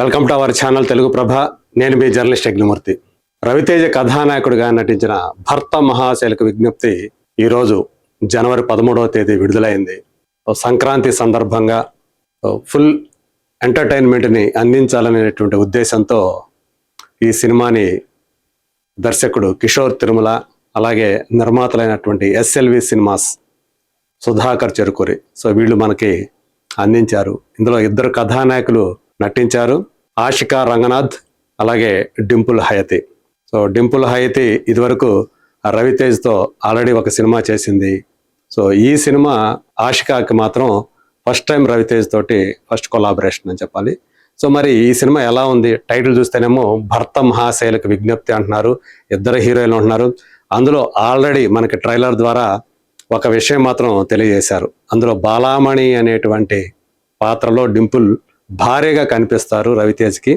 Welcome to our channel Telugu Prabha. నేను మీ journalist Yagnamurthy Raviteja కథానాయకుడిగా నటించిన భర్త మహాశైలకు విజ్ఞప్తి ఈరోజు జనవరి పదమూడవ తేదీ విడుదలైంది. సంక్రాంతి సందర్భంగా ఫుల్ ఎంటర్టైన్మెంట్ని అందించాలనేటువంటి ఉద్దేశంతో ఈ సినిమాని దర్శకుడు కిషోర్ తిరుమల అలాగే నిర్మాతలైనటువంటి SLV cinemas Sudhakar Cherukuri. So వీళ్ళు మనకి అందించారు. ఇందులో ఇద్దరు కథానాయకులు నటించారు ఆషికా రంగనాథ్ అలాగే డింపుల్ హయతి. సో డింపుల్ హయతి ఇదివరకు రవితేజ్తో ఆల్రెడీ ఒక సినిమా చేసింది. సో ఈ సినిమా ఆషికాకి మాత్రం ఫస్ట్ టైం రవితేజ్ తోటి ఫస్ట్ కొలాబరేషన్ అని చెప్పాలి. సో మరి ఈ సినిమా ఎలా ఉంది? టైటిల్ చూస్తేనేమో భర్త మహాశైలకు విజ్ఞప్తి అంటున్నారు ఇద్దరు హీరోయిన్లు అంటున్నారు. అందులో ఆల్రెడీ మనకి ట్రైలర్ ద్వారా ఒక విషయం మాత్రం తెలియజేశారు. అందులో బాలామణి అనేటువంటి పాత్రలో డింపుల్ భార్యగా కనిపిస్తారు రవితేజ్కి.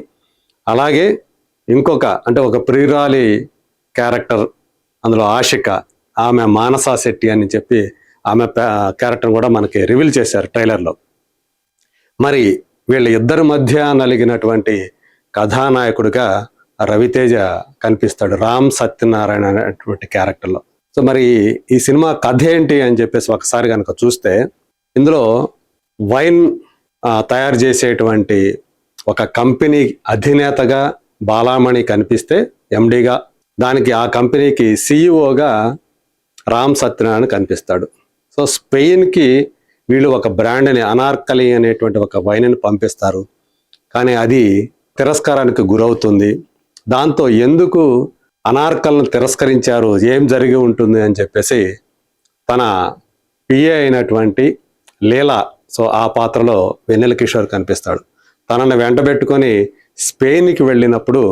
అలాగే ఇంకొక అంటే ఒక ప్రియురాలి క్యారెక్టర్ అందులో ఆశిక ఆమె మానసా శెట్టి అని చెప్పి ఆమె క్యారెక్టర్ కూడా మనకి రివీల్ చేశారు ట్రైలర్లో. మరి వీళ్ళ ఇద్దరి మధ్య నలిగినటువంటి కథానాయకుడిగా రవితేజ కనిపిస్తాడు రామ్ సత్యనారాయణ అనేటువంటి క్యారెక్టర్లో. సో మరి ఈ సినిమా కథ ఏంటి అని చెప్పేసి ఒకసారి కనుక చూస్తే ఇందులో వైన్ తయారు చేసేటువంటి ఒక కంపెనీ అధినేతగా బాలామణి కనిపిస్తే ఎండిగా దానికి ఆ కంపెనీకి సిఇఓగా రామ్ సత్యనారాయణ కనిపిస్తాడు. సో స్పెయిన్కి వీళ్ళు ఒక బ్రాండ్ని అనార్కలి అనేటువంటి ఒక వైన్ని పంపిస్తారు. కానీ అది తిరస్కారానికి గురవుతుంది. దాంతో ఎందుకు అనార్కలను తిరస్కరించారు? ఏం జరిగి ఉంటుంది అని చెప్పేసి తన పిఏ అయినటువంటి లీలా సో ఆ పాత్రలో వెన్నెల కిషోర్ కనిపిస్తాడు. తనని వెంటబెట్టుకొని స్పెయిన్కి వెళ్ళినప్పుడు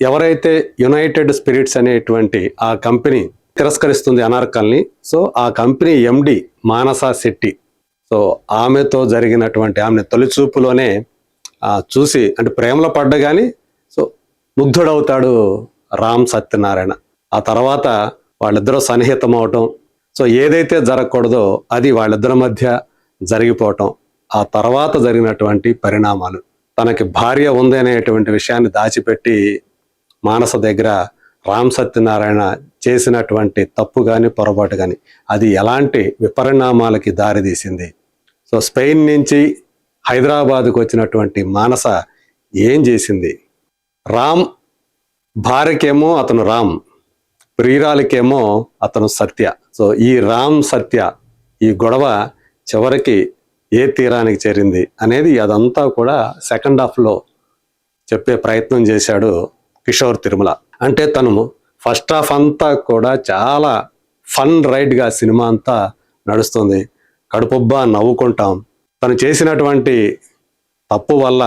ఎవరైతే యునైటెడ్ స్పిరిట్స్ అనేటువంటి ఆ కంపెనీ తిరస్కరిస్తుంది అనార్కల్ని సో ఆ company MD Manasa Shetty. So ఆమెతో జరిగినటువంటి ఆమె తొలిచూపులోనే చూసి అంటే ప్రేమలో పడ్డ కానీ సో ముగ్ధుడవుతాడు రామ్ సత్యనారాయణ. ఆ తర్వాత వాళ్ళిద్దరూ సన్నిహితం అవటం సో ఏదైతే జరగకూడదో అది వాళ్ళిద్దరి మధ్య జరిగిపోవటం ఆ తర్వాత జరిగినటువంటి పరిణామాలు. తనకి భార్య ఉంది అనేటువంటి విషయాన్ని దాచిపెట్టి మానస దగ్గర రామ్ సత్యనారాయణ చేసినటువంటి తప్పు కానీ పొరపాటు కానీ అది ఎలాంటి విపరిణామాలకి దారితీసింది సో స్పెయిన్ నుంచి హైదరాబాద్కు వచ్చినటువంటి మానస ఏం చేసింది? రామ్ భార్యకేమో అతను రామ్ ప్రియురాలికేమో అతను సత్య. సో ఈ రామ్ సత్య ఈ గొడవ చివరికి ఏ తీరానికి చేరింది అనేది అదంతా కూడా సెకండ్ హాఫ్లో చెప్పే ప్రయత్నం చేశాడు కిషోర్ తిరుమల. అంటే తను ఫస్ట్ హాఫ్ అంతా కూడా చాలా ఫన్ రైడ్గా సినిమా అంతా నడుస్తుంది. కడుపుబ్బా నవ్వుకుంటాం. తను చేసినటువంటి తప్పు వల్ల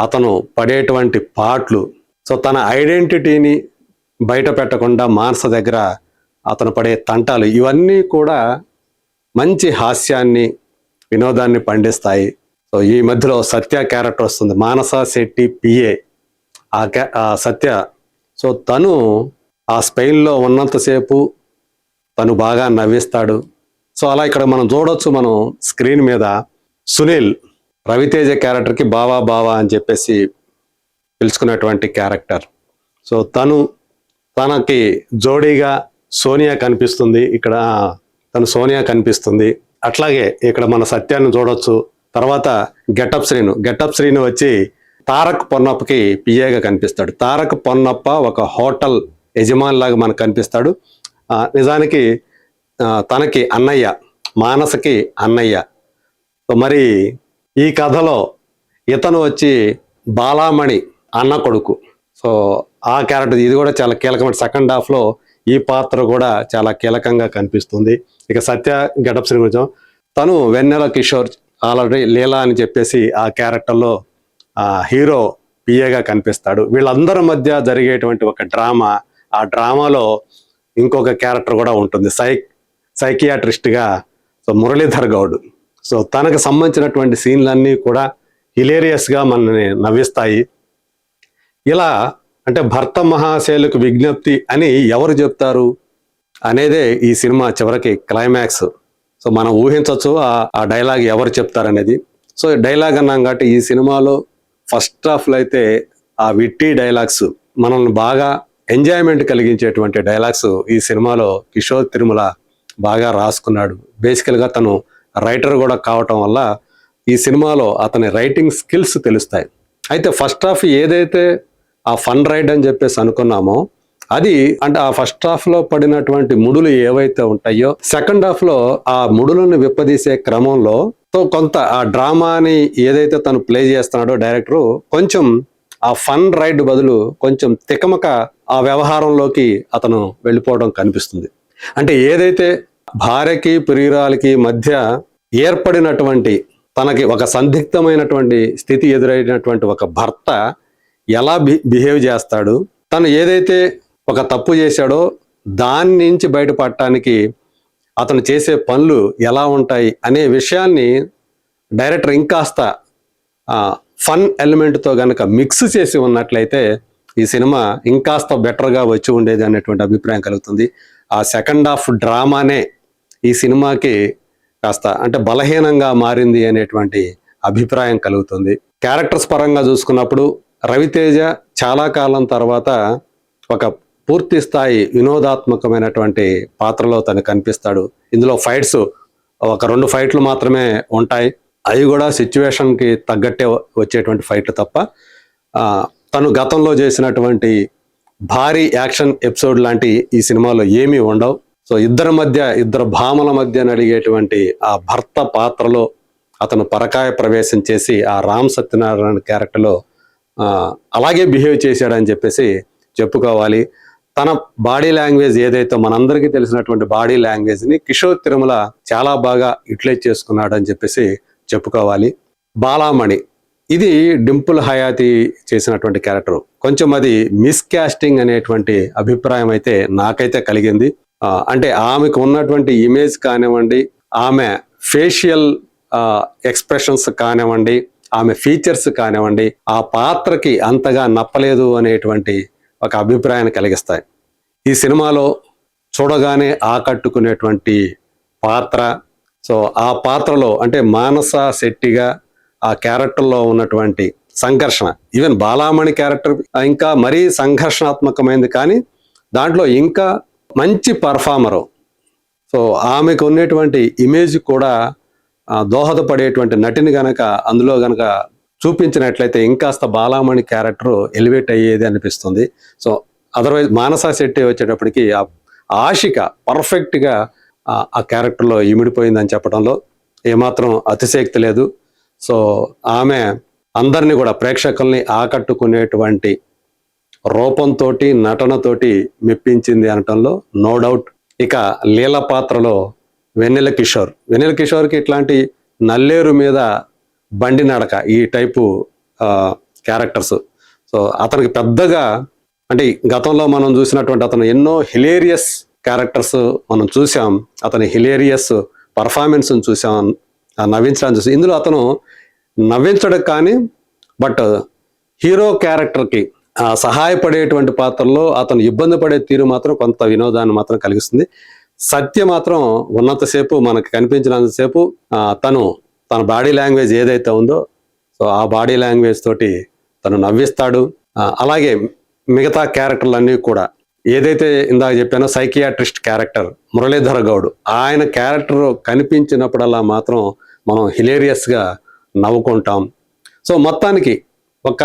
అతను పడేటువంటి పాటలు సో తన ఐడెంటిటీని బయట పెట్టకుండా మానస దగ్గర అతను పడే తంటాలు ఇవన్నీ కూడా మంచి హాస్యాన్ని వినోదాన్ని పండిస్తాయి. సో ఈ మధ్యలో సత్య క్యారెక్టర్ వస్తుంది. మానస శెట్టి పిఏ. ఆ క్యా ఆ సత్య. సో తను ఆ స్పెయిన్లో ఉన్నంతసేపు తను బాగా నవ్విస్తాడు. సో అలా ఇక్కడ మనం చూడొచ్చు మనం స్క్రీన్ మీద సునీల్ రవితేజ క్యారెక్టర్కి బావా బావా అని చెప్పేసి పిలుచుకున్నటువంటి క్యారెక్టర్. సో తను తనకి జోడీగా సోనియా కనిపిస్తుంది. ఇక్కడ తను సోనియా కనిపిస్తుంది. అట్లాగే ఇక్కడ మన సత్యాన్ని చూడొచ్చు. తర్వాత గెటప్ శ్రీను. గెటప్ శ్రీను వచ్చి తారక్ పొన్నప్పకి పిఏగా కనిపిస్తాడు. తారక్ పొన్నప్ప ఒక హోటల్ యజమాని లాగా మనకు కనిపిస్తాడు. నిజానికి తనకి అన్నయ్య మానసకి అన్నయ్య. మరి ఈ కథలో ఇతను వచ్చి బాలామణి అన్న కొడుకు. సో ఆ క్యారెక్టర్ ఇది కూడా చాలా కీలకమైన సెకండ్ హాఫ్లో ఈ పాత్ర కూడా చాలా కీలకంగా కనిపిస్తుంది. ఇక సత్య గెటప్ శ్రీ గురించి తను వెన్నెల కిషోర్ ఆల్రెడీ లీలా అని చెప్పేసి ఆ క్యారెక్టర్లో ఆ హీరో పిఏగా కనిపిస్తాడు. వీళ్ళందరి మధ్య జరిగేటువంటి ఒక డ్రామా. ఆ డ్రామాలో ఇంకొక క్యారెక్టర్ కూడా ఉంటుంది. సై సైకియాట్రిస్ట్గా సో మురళీధర్ గౌడ్. సో తనకు సంబంధించినటువంటి సీన్లన్నీ కూడా హిలేరియస్గా మనల్ని నవ్విస్తాయి. ఇలా అంటే భర్త మహాశైలకు విజ్ఞప్తి అని ఎవరు చెప్తారు అనేదే ఈ సినిమా చివరికి క్లైమాక్స్ సో మనం ఊహించవచ్చు ఆ డైలాగ్ ఎవరు చెప్తారనేది. సో డైలాగ్ అన్నాం కాబట్టి ఈ సినిమాలో ఫస్ట్ హాఫ్లో అయితే ఆ విట్టి డైలాగ్స్ మనల్ని బాగా ఎంజాయ్మెంట్ కలిగించేటువంటి డైలాగ్స్ ఈ సినిమాలో కిషోర్ తిరుమల బాగా రాసుకున్నాడు. బేసికల్గా తను రైటర్ కూడా కావటం వల్ల ఈ సినిమాలో అతని రైటింగ్ స్కిల్స్ తెలుస్తాయి. అయితే ఫస్ట్ హాఫ్ ఏదైతే ఆ ఫన్ రైడ్ అని చెప్పేసి అనుకున్నామో అది అంటే ఆ ఫస్ట్ హాఫ్లో పడినటువంటి ముడులు ఏవైతే ఉంటాయో సెకండ్ హాఫ్లో ఆ ముడులను విప్పదీసే క్రమంలో తో కొంత ఆ డ్రామాని ఏదైతే తను ప్లే చేస్తున్నాడో డైరెక్టర్ కొంచెం ఆ ఫన్ రైడ్ బదులు కొంచెం తికమక ఆ వ్యవహారంలోకి అతను వెళ్ళిపోవడం కనిపిస్తుంది. అంటే ఏదైతే భార్యకి ప్రియురాలకి మధ్య ఏర్పడినటువంటి తనకి ఒక సందిగ్ధమైనటువంటి స్థితి ఎదురైనటువంటి ఒక భర్త ఎలా బి బిహేవ్ చేస్తాడు తను ఏదైతే ఒక తప్పు చేశాడో దాని నుంచి బయటపడటానికి అతను చేసే పనులు ఎలా ఉంటాయి అనే విషయాన్ని డైరెక్టర్ ఇంకాస్త ఫన్ ఎలిమెంట్తో కనుక మిక్స్ చేసి ఉన్నట్లయితే ఈ సినిమా ఇంకాస్త బెటర్గా వచ్చి ఉండేది అనేటువంటి అభిప్రాయం కలుగుతుంది. ఆ సెకండ్ హాఫ్ డ్రామానే ఈ సినిమాకి కాస్త అంటే బలహీనంగా మారింది అనేటువంటి అభిప్రాయం కలుగుతుంది. క్యారెక్టర్స్ పరంగా చూసుకున్నప్పుడు రవితేజ చాలా కాలం తర్వాత ఒక పూర్తి స్థాయి వినోదాత్మకమైనటువంటి పాత్రలో తను కనిపిస్తాడు. ఇందులో ఫైట్స్ ఒక రెండు ఫైట్లు మాత్రమే ఉంటాయి. అవి కూడా సిచ్యువేషన్కి తగ్గట్టే వచ్చేటువంటి ఫైట్లు తప్ప తను గతంలో చేసినటువంటి భారీ యాక్షన్ ఎపిసోడ్ లాంటి ఈ సినిమాలో ఏమీ ఉండవు. సో ఇద్దరి మధ్య ఇద్దరు భామల మధ్య నడిగేటువంటి ఆ భర్త పాత్రలో అతను పరకాయ ప్రవేశం చేసి ఆ రామ్ సత్యనారాయణ క్యారెక్టర్లో అలాగే బిహేవ్ చేశాడని చెప్పేసి చెప్పుకోవాలి. తన బాడీ లాంగ్వేజ్ ఏదైతే మనందరికీ తెలిసినటువంటి బాడీ లాంగ్వేజ్ని కిషోర్ తిరుమల చాలా బాగా యూటిలైజ్ చేసుకున్నాడు అని చెప్పేసి చెప్పుకోవాలి. బాలామణి ఇది డింపుల్ హయాతి చేసినటువంటి క్యారెక్టర్. కొంచెం అది మిస్ క్యాస్టింగ్ అనేటువంటి అభిప్రాయం అయితే నాకైతే కలిగింది. అంటే ఆమెకు ఉన్నటువంటి ఇమేజ్ కానివ్వండి ఆమె ఫేషియల్ ఎక్స్ప్రెషన్స్ కానివ్వండి ఆమె ఫీచర్స్ కానివ్వండి ఆ పాత్రకి అంతగా నప్పలేదు అనేటువంటి ఒక అభిప్రాయాన్ని కలిగిస్తాయి. ఈ సినిమాలో చూడగానే ఆకట్టుకునేటువంటి పాత్ర సో ఆ పాత్రలో అంటే మానస శెట్టిగా ఆ క్యారెక్టర్లో ఉన్నటువంటి సంఘర్షణ ఈవెన్ బాలామణి క్యారెక్టర్ ఇంకా మరీ సంఘర్షణాత్మకమైంది కానీ దాంట్లో ఇంకా మంచి పర్ఫార్మరు సో ఆమెకు ఉన్నటువంటి ఇమేజ్ కూడా దోహదపడేటువంటి నటిని గనక అందులో గనక చూపించినట్లయితే ఇంకాస్త బాలామణి క్యారెక్టర్ ఎలివేట్ అయ్యేది అనిపిస్తుంది. సో అదర్వైజ్ మానస శెట్టి వచ్చేటప్పటికి ఆ ఆశిక పర్ఫెక్ట్గా ఆ- క్యారెక్టర్లో ఇమిడిపోయిందని చెప్పడంలో ఏమాత్రం అతిశయక్తి లేదు. సో ఆమె అందరినీ కూడా ప్రేక్షకుల్ని ఆకట్టుకునేటువంటి రూపంతో నటనతోటి మెప్పించింది అనటంలో నో డౌట్ ఇక లీల పాత్రలో వెన్నెల కిషోర్. వెన్నెల కిషోర్కి ఇట్లాంటి నల్లేరు మీద బండి నడక ఈ టైపు క్యారెక్టర్స్. సో అతనికి పెద్దగా అంటే గతంలో మనం చూసినటువంటి అతను ఎన్నో హిలేరియస్ క్యారెక్టర్స్ మనం చూసాం అతని హిలేరియస్ పర్ఫార్మెన్స్ని చూసాం నవ్వించడానికి చూసి ఇందులో అతను నవ్వించడం కానీ బట్ హీరో క్యారెక్టర్కి సహాయపడేటువంటి పాత్రలో అతను ఇబ్బంది పడే తీరు మాత్రం కొంత వినోదాన్ని మాత్రం కలిగిస్తుంది. సత్య మాత్రం ఉన్నంతసేపు మనకు కనిపించినంతసేపు తను తన బాడీ లాంగ్వేజ్ ఏదైతే ఉందో సో ఆ బాడీ లాంగ్వేజ్ తోటి తను నవ్విస్తాడు. అలాగే మిగతా క్యారెక్టర్లన్నీ కూడా. ఏదైతే ఇందాక చెప్పానో సైకియాట్రిస్ట్ క్యారెక్టర్ మురళీధర గౌడ్ ఆయన క్యారెక్టర్ కనిపించినప్పుడల్లా మాత్రం మనం హిలేరియస్గా నవ్వుకుంటాం. సో మొత్తానికి ఒక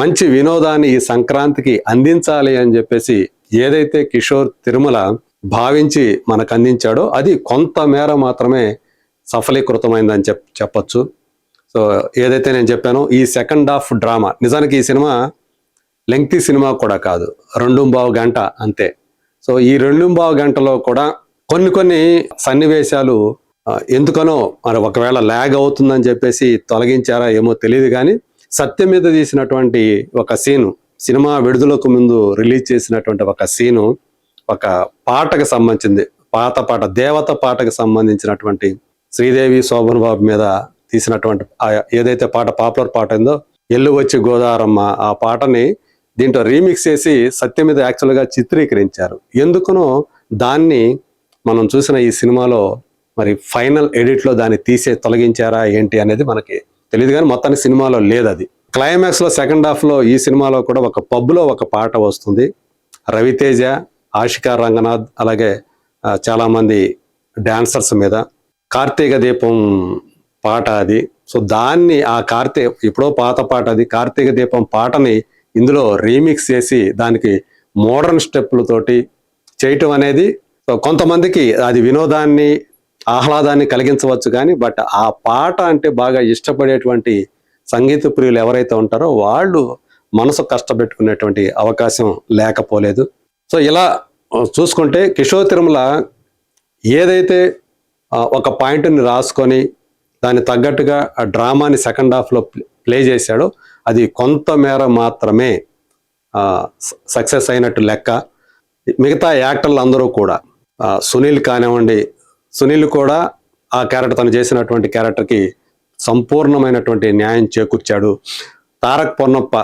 మంచి వినోదాన్ని ఈ సంక్రాంతికి అందించాలి అని చెప్పేసి ఏదైతే కిషోర్ తిరుమల భావించి మనకు అందించాడో అది కొంత మేర మాత్రమే సఫలీకృతమైందని చెప్ చెప్పచ్చు. సో ఏదైతే నేను చెప్పానో ఈ సెకండ్ హాఫ్ డ్రామా నిజానికి ఈ సినిమా లెంగ్తీ సినిమా కూడా కాదు రెండు బావు గంట అంతే. సో ఈ రెండు బావు గంటలో కూడా కొన్ని కొన్ని సన్నివేశాలు ఎందుకనో మరి ఒకవేళ ల్యాగ్ అవుతుందని చెప్పేసి తొలగించారా ఏమో తెలియదు కానీ సత్యం మీద తీసినటువంటి ఒక సీను సినిమా విడుదలకు ముందు రిలీజ్ చేసినటువంటి ఒక సీను ఒక పాటకు సంబంధించింది పాత పాట దేవత పాటకు సంబంధించినటువంటి శ్రీదేవి శోభన్ బాబు మీద తీసినటువంటి ఏదైతే పాట పాపులర్ పాట ఉందో ఎల్లు వచ్చి గోదావరమ్మ ఆ పాటని దీంట్లో రీమిక్స్ చేసి సత్యం మీద యాక్చువల్గా చిత్రీకరించారు. ఎందుకునో దాన్ని మనం చూసిన ఈ సినిమాలో మరి ఫైనల్ ఎడిట్లో దాన్ని తీసే తొలగించారా ఏంటి అనేది మనకి తెలియదు కానీ మొత్తానికి సినిమాలో లేదు అది క్లైమాక్స్లో సెకండ్ హాఫ్లో ఈ సినిమాలో కూడా ఒక పబ్లో ఒక పాట వస్తుంది. రవితేజ ఆషికా రంగనాథ్ అలాగే చాలామంది డాన్సర్స్ మీద కార్తీక దీపం పాట అది. సో దాన్ని ఆ కార్తీ ఎప్పుడో పాత పాట అది. కార్తీక దీపం పాటని ఇందులో రీమిక్స్ చేసి దానికి మోడర్న్ స్టెప్పులతోటి చేయటం అనేది కొంతమందికి అది వినోదాన్ని ఆహ్లాదాన్ని కలిగించవచ్చు కానీ బట్ ఆ పాట అంటే బాగా ఇష్టపడేటువంటి సంగీత ప్రియులు ఎవరైతే ఉంటారో వాళ్ళు మనసు కష్టపెట్టుకునేటువంటి అవకాశం లేకపోలేదు. సో ఇలా చూసుకుంటే కిషోర్ తిరుమల ఏదైతే ఒక పాయింట్ని రాసుకొని దాన్ని తగ్గట్టుగా ఆ డ్రామాని సెకండ్ హాఫ్లో ప్లే చేశాడో అది కొంతమేర మాత్రమే సక్సెస్ అయినట్టు లెక్క. మిగతా యాక్టర్లు అందరూ కూడా సునీల్ కానివ్వండి సునీల్ కూడా ఆ క్యారెక్టర్ తను చేసినటువంటి క్యారెక్టర్కి సంపూర్ణమైనటువంటి న్యాయం చేకూర్చాడు. తారక్ పొన్నప్ప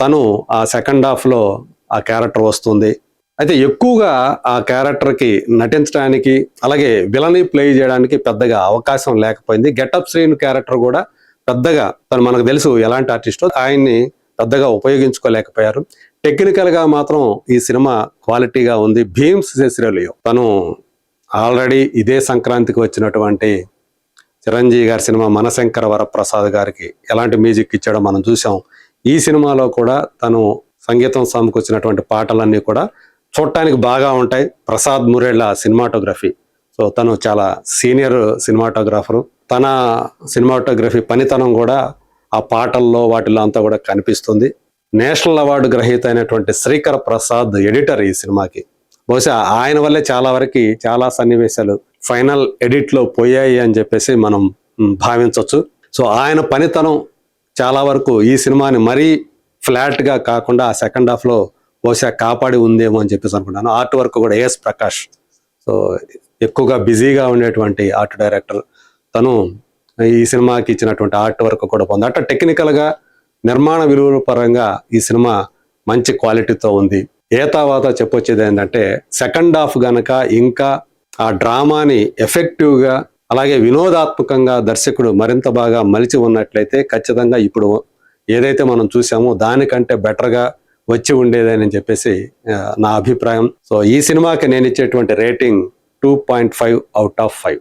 తను ఆ సెకండ్ హాఫ్లో ఆ క్యారెక్టర్ వస్తుంది. అయితే ఎక్కువగా ఆ క్యారెక్టర్కి నటించడానికి అలాగే విలని ప్లే చేయడానికి పెద్దగా అవకాశం లేకపోయింది. గెటప్ శ్రీను క్యారెక్టర్ కూడా పెద్దగా తను మనకు తెలుసు ఎలాంటి ఆర్టిస్టో ఆయన్ని పెద్దగా ఉపయోగించుకోలేకపోయారు. టెక్నికల్గా మాత్రం ఈ సినిమా క్వాలిటీగా ఉంది. భీమ్స్ సెసిరలియో తను ఆల్రెడీ ఇదే సంక్రాంతికి వచ్చినటువంటి చిరంజీవి గారి సినిమా మనశంకర వరప్రసాద్ గారికి ఎలాంటి మ్యూజిక్ ఇచ్చాడో మనం చూసాం ఈ సినిమాలో కూడా తను సంగీతం సమకూర్చినటువంటి పాటలన్నీ కూడా చూడటానికి బాగా ఉంటాయి. ప్రసాద్ మురేళ్ళ సినిమాటోగ్రఫీ. సో తను చాలా సీనియర్ సినిమాటోగ్రాఫరు. తన సినిమాటోగ్రఫీ పనితనం కూడా ఆ పాటల్లో వాటిలో అంతా కూడా కనిపిస్తుంది. నేషనల్ అవార్డు గ్రహీత అయినటువంటి శ్రీకర్ ప్రసాద్ ఎడిటర్ ఈ సినిమాకి. బహుశా ఆయన వల్లే చాలా వరకు చాలా సన్నివేశాలు ఫైనల్ ఎడిట్లో పోయాయి అని చెప్పేసి మనం భావించవచ్చు సో ఆయన పనితనం చాలా వరకు ఈ సినిమాని మరీ ఫ్లాట్గా కాకుండా ఆ సెకండ్ హాఫ్లో బహుశా కాపాడి ఉందేమో అని చెప్పేసి అనుకుంటాను. ఆర్ట్ వర్క్ కూడా ఏఎస్ ప్రకాష్. సో ఎక్కువగా బిజీగా ఉండేటువంటి ఆర్ట్ డైరెక్టర్. తను ఈ సినిమాకి ఇచ్చినటువంటి ఆర్ట్ వర్క్ కూడా పొంది అట్లా టెక్నికల్గా నిర్మాణ విలువల పరంగా ఈ సినిమా మంచి క్వాలిటీతో ఉంది. ఏ తర్వాత చెప్పొచ్చేది ఏంటంటే సెకండ్ హాఫ్ గనక ఇంకా ఆ డ్రామాని ఎఫెక్టివ్గా అలాగే వినోదాత్మకంగా దర్శకుడు మరింత బాగా మలిచి ఉన్నట్లయితే ఖచ్చితంగా ఇప్పుడు ఏదైతే మనం చూసామో దానికంటే బెటర్గా వచ్చి ఉండేదని చెప్పేసి నా అభిప్రాయం. సో ఈ సినిమాకి నేను ఇచ్చేటువంటి rating two point five out of five.